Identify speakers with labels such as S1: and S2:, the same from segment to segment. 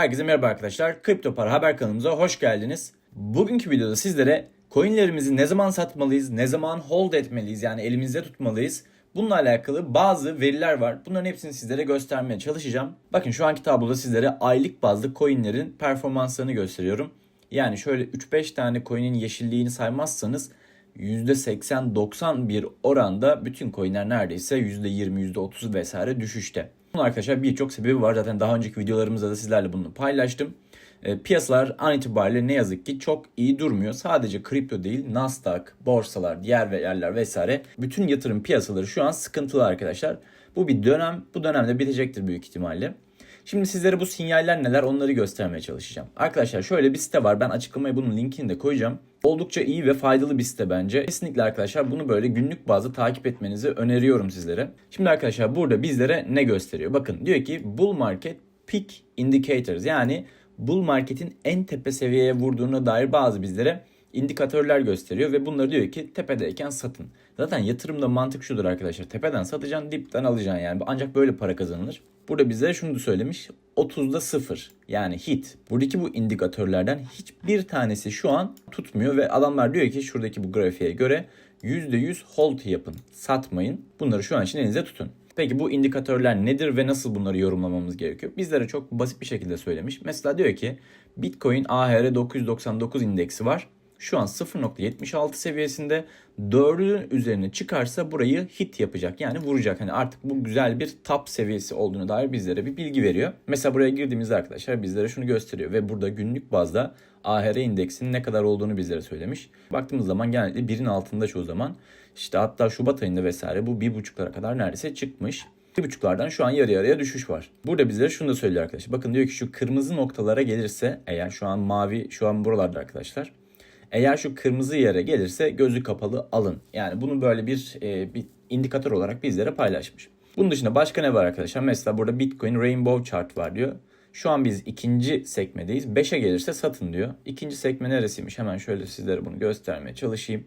S1: Herkese merhaba arkadaşlar. Kripto Para Haber kanalımıza hoş geldiniz. Bugünkü videoda sizlere coinlerimizi ne zaman satmalıyız, ne zaman hold etmeliyiz yani elimizde tutmalıyız. Bununla alakalı bazı veriler var. Bunların hepsini sizlere göstermeye çalışacağım. Bakın şu anki tabloda sizlere aylık bazlı coinlerin performanslarını gösteriyorum. Yani şöyle 3-5 tane coin'in yeşilliğini saymazsanız %80-90 bir oranda bütün coinler neredeyse %20, %30 vesaire düşüşte. Bunun arkadaşlar birçok sebebi var. Zaten daha önceki videolarımızda da sizlerle bunu paylaştım. E, piyasalar an itibariyle ne yazık ki çok iyi durmuyor. Sadece kripto değil Nasdaq, borsalar, diğer yerler vesaire bütün yatırım piyasaları şu an sıkıntılı arkadaşlar. Bu bir dönem. Bu dönemde bitecektir büyük ihtimalle. Şimdi sizlere bu sinyaller neler onları göstermeye çalışacağım. Arkadaşlar şöyle bir site var. Ben açıklamaya bunun linkini de koyacağım. Oldukça iyi ve faydalı bir site bence. Kesinlikle arkadaşlar bunu böyle günlük bazda takip etmenizi öneriyorum sizlere. Şimdi arkadaşlar burada bizlere ne gösteriyor? Bakın diyor ki bull market peak indicators yani bull marketin en tepe seviyeye vurduğuna dair bazı bizlere indikatörler gösteriyor ve bunları diyor ki tepedeyken satın. Zaten yatırımda mantık şudur arkadaşlar. Tepeden satacaksın, dipten alacaksın yani. Ancak böyle para kazanılır. Burada bize şunu da söylemiş. 30'da 0 yani hit. Buradaki bu indikatörlerden hiçbir tanesi şu an tutmuyor ve adamlar diyor ki şuradaki bu grafiğe göre %100 hold yapın. Satmayın. Bunları şu an için elinize tutun. Peki bu indikatörler nedir ve nasıl bunları yorumlamamız gerekiyor? Bizlere çok basit bir şekilde söylemiş. Mesela diyor ki Bitcoin AHR 999 indeksi var. Şu an 0.76 seviyesinde 4'ün üzerine çıkarsa burayı hit yapacak. Yani vuracak. Hani artık bu güzel bir top seviyesi olduğunu dair bizlere bir bilgi veriyor. Mesela buraya girdiğimizde arkadaşlar bizlere şunu gösteriyor ve burada günlük bazda AHR indeksinin ne kadar olduğunu bizlere söylemiş. Baktığımız zaman genellikle birin altında çoğu zaman. İşte hatta Şubat ayında vesaire bu bir buçuklara kadar neredeyse çıkmış. Bir buçuklardan şu an yarı yarıya düşüş var. Burada bizlere şunu da söylüyor arkadaşlar. Bakın diyor ki şu kırmızı noktalara gelirse eğer şu an mavi şu an buralarda arkadaşlar. Eğer şu kırmızı yere gelirse gözü kapalı alın. Yani bunu böyle bir, e, bir indikatör olarak bizlere paylaşmış. Bunun dışında başka ne var arkadaşlar? Mesela burada Bitcoin Rainbow Chart var diyor. Şu an biz ikinci sekmedeyiz. 5'e gelirse satın diyor. İkinci sekme neresiymiş? Hemen şöyle sizlere bunu göstermeye çalışayım.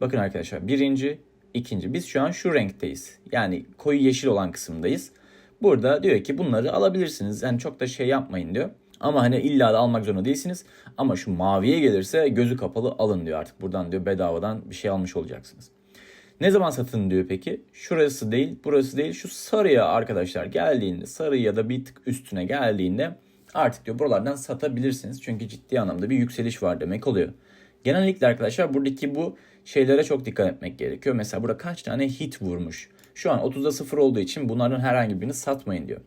S1: Bakın arkadaşlar birinci, ikinci. Biz şu an şu renkteyiz. Yani koyu yeşil olan kısımdayız. Burada diyor ki bunları alabilirsiniz. Yani çok da şey yapmayın diyor. Ama hani illa da almak zorunda değilsiniz. Ama şu maviye gelirse gözü kapalı alın diyor artık. Buradan diyor bedavadan bir şey almış olacaksınız. Ne zaman satın diyor peki? Şurası değil, burası değil. Şu sarıya arkadaşlar geldiğinde, sarı ya da bir tık üstüne geldiğinde artık diyor buralardan satabilirsiniz. Çünkü ciddi anlamda bir yükseliş var demek oluyor. Genellikle arkadaşlar buradaki bu şeylere çok dikkat etmek gerekiyor. Mesela burada kaç tane hit vurmuş. Şu an 30'da 0 olduğu için bunların herhangi birini satmayın diyor.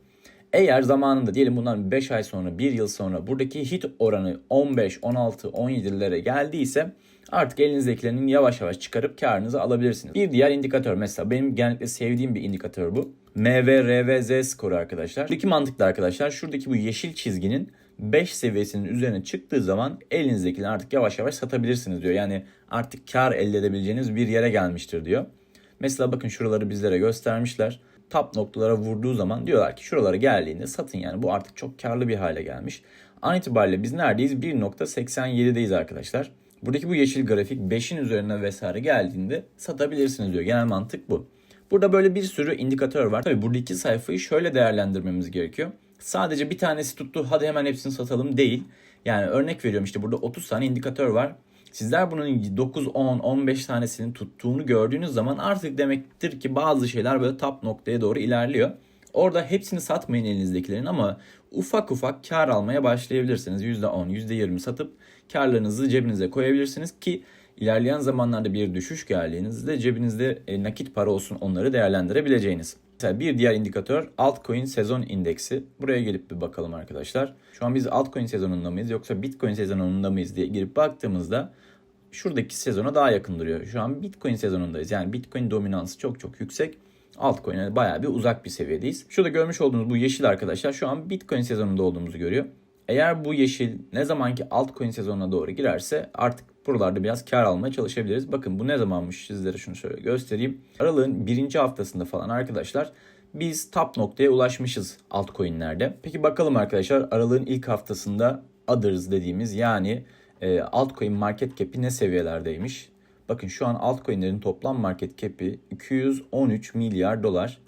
S1: Eğer zamanında diyelim bundan 5 ay sonra 1 yıl sonra buradaki hit oranı 15, 16, 17'lere geldiyse artık elinizdekilerin yavaş yavaş çıkarıp karınızı alabilirsiniz. Bir diğer indikatör mesela benim genellikle sevdiğim bir indikatör bu. MVRVZ skoru arkadaşlar. Buradaki mantıklı arkadaşlar şuradaki bu yeşil çizginin 5 seviyesinin üzerine çıktığı zaman elinizdekileri artık yavaş yavaş satabilirsiniz diyor. Yani artık kar elde edebileceğiniz bir yere gelmiştir diyor. Mesela bakın şuraları bizlere göstermişler top noktalara vurduğu zaman diyorlar ki şuralara geldiğinde satın yani bu artık çok karlı bir hale gelmiş. An itibariyle biz neredeyiz? 1.87'deyiz arkadaşlar. Buradaki bu yeşil grafik 5'in üzerine vesaire geldiğinde satabilirsiniz diyor. Genel mantık bu. Burada böyle bir sürü indikatör var. Tabii buradaki sayfayı şöyle değerlendirmemiz gerekiyor. Sadece bir tanesi tuttu hadi hemen hepsini satalım değil. Yani örnek veriyorum işte burada 30 tane indikatör var. Sizler bunun 9, 10, 15 tanesinin tuttuğunu gördüğünüz zaman artık demektir ki bazı şeyler böyle top noktaya doğru ilerliyor. Orada hepsini satmayın elinizdekilerin ama ufak ufak kar almaya başlayabilirsiniz. %10, %20 satıp karlarınızı cebinize koyabilirsiniz ki ilerleyen zamanlarda bir düşüş geldiğinizde cebinizde e, nakit para olsun onları değerlendirebileceğiniz. Mesela bir diğer indikatör altcoin sezon indeksi. Buraya gelip bir bakalım arkadaşlar. Şu an biz altcoin sezonunda mıyız yoksa bitcoin sezonunda mıyız diye girip baktığımızda şuradaki sezona daha yakın duruyor. Şu an bitcoin sezonundayız. Yani bitcoin dominansı çok çok yüksek. Altcoin'e bayağı bir uzak bir seviyedeyiz. Şurada görmüş olduğunuz bu yeşil arkadaşlar şu an bitcoin sezonunda olduğumuzu görüyor. Eğer bu yeşil ne zamanki altcoin sezonuna doğru girerse artık buralarda biraz kar almaya çalışabiliriz. Bakın bu ne zamanmış sizlere şunu şöyle göstereyim. Aralığın birinci haftasında falan arkadaşlar biz top noktaya ulaşmışız altcoin'lerde. Peki bakalım arkadaşlar aralığın ilk haftasında others dediğimiz yani e, altcoin market cap'i ne seviyelerdeymiş? Bakın şu an altcoin'lerin toplam market cap'i 213 milyar dolar.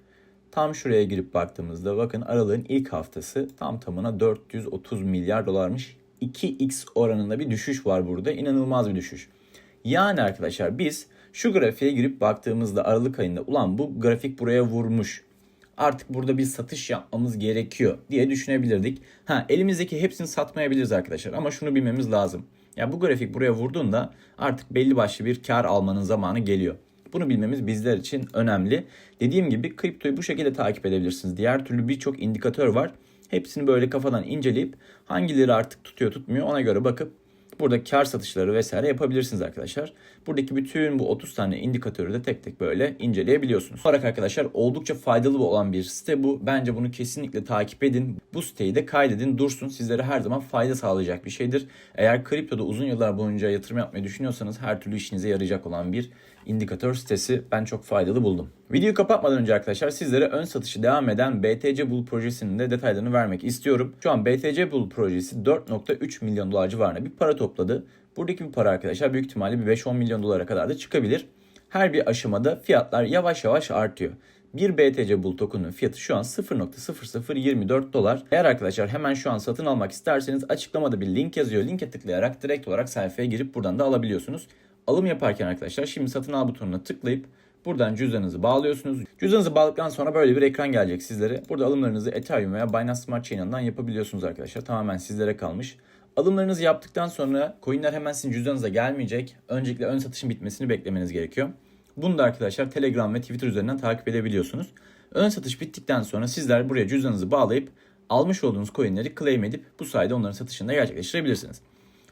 S1: Tam şuraya girip baktığımızda bakın aralığın ilk haftası tam tamına 430 milyar dolarmış. 2x oranında bir düşüş var burada. İnanılmaz bir düşüş. Yani arkadaşlar biz şu grafiğe girip baktığımızda Aralık ayında ulan bu grafik buraya vurmuş. Artık burada bir satış yapmamız gerekiyor diye düşünebilirdik. Ha elimizdeki hepsini satmayabiliriz arkadaşlar ama şunu bilmemiz lazım. Ya bu grafik buraya vurduğunda artık belli başlı bir kar almanın zamanı geliyor. Bunu bilmemiz bizler için önemli. Dediğim gibi kriptoyu bu şekilde takip edebilirsiniz. Diğer türlü birçok indikatör var. Hepsini böyle kafadan inceleyip hangileri artık tutuyor tutmuyor ona göre bakıp burada kar satışları vesaire yapabilirsiniz arkadaşlar. Buradaki bütün bu 30 tane indikatörü de tek tek böyle inceleyebiliyorsunuz. Olarak arkadaşlar oldukça faydalı olan bir site bu. Bence bunu kesinlikle takip edin. Bu siteyi de kaydedin dursun. Sizlere her zaman fayda sağlayacak bir şeydir. Eğer kriptoda uzun yıllar boyunca yatırım yapmayı düşünüyorsanız her türlü işinize yarayacak olan bir indikatör sitesi ben çok faydalı buldum. Videoyu kapatmadan önce arkadaşlar sizlere ön satışı devam eden BTC Bull projesinin de detaylarını vermek istiyorum. Şu an BTC Bull projesi 4.3 milyon dolar civarında bir para topladı. Buradaki bir para arkadaşlar büyük ihtimalle bir 5-10 milyon dolara kadar da çıkabilir. Her bir aşamada fiyatlar yavaş yavaş artıyor. Bir BTC Bull token'ın fiyatı şu an 0.0024 dolar. Eğer arkadaşlar hemen şu an satın almak isterseniz açıklamada bir link yazıyor. Linke tıklayarak direkt olarak sayfaya girip buradan da alabiliyorsunuz. Alım yaparken arkadaşlar şimdi satın al butonuna tıklayıp buradan cüzdanınızı bağlıyorsunuz. Cüzdanınızı bağladıktan sonra böyle bir ekran gelecek sizlere. Burada alımlarınızı Ethereum veya Binance Smart Chain'den yapabiliyorsunuz arkadaşlar. Tamamen sizlere kalmış. Alımlarınızı yaptıktan sonra coinler hemen sizin cüzdanınıza gelmeyecek. Öncelikle ön satışın bitmesini beklemeniz gerekiyor. Bunu da arkadaşlar Telegram ve Twitter üzerinden takip edebiliyorsunuz. Ön satış bittikten sonra sizler buraya cüzdanınızı bağlayıp almış olduğunuz coinleri claim edip bu sayede onların satışını da gerçekleştirebilirsiniz.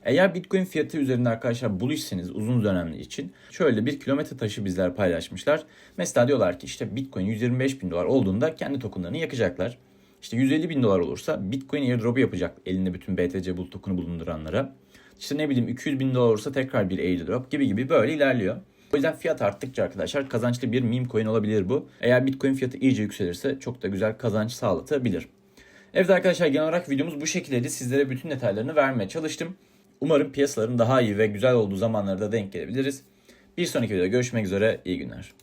S1: Eğer Bitcoin fiyatı üzerinde arkadaşlar buluşsanız uzun dönemli için şöyle bir kilometre taşı bizler paylaşmışlar. Mesela diyorlar ki işte Bitcoin 125 bin dolar olduğunda kendi tokenlarını yakacaklar. İşte 150 bin dolar olursa Bitcoin airdrop'u yapacak elinde bütün BTC Bull token'ı bulunduranlara. İşte ne bileyim 200 bin dolar olursa tekrar bir airdrop gibi gibi böyle ilerliyor. O yüzden fiyat arttıkça arkadaşlar kazançlı bir meme coin olabilir bu. Eğer Bitcoin fiyatı iyice yükselirse çok da güzel kazanç sağlatabilir. Evet arkadaşlar genel olarak videomuz bu şekildeydi. Sizlere bütün detaylarını vermeye çalıştım. Umarım piyasaların daha iyi ve güzel olduğu zamanlarda denk gelebiliriz. Bir sonraki videoda görüşmek üzere. İyi günler.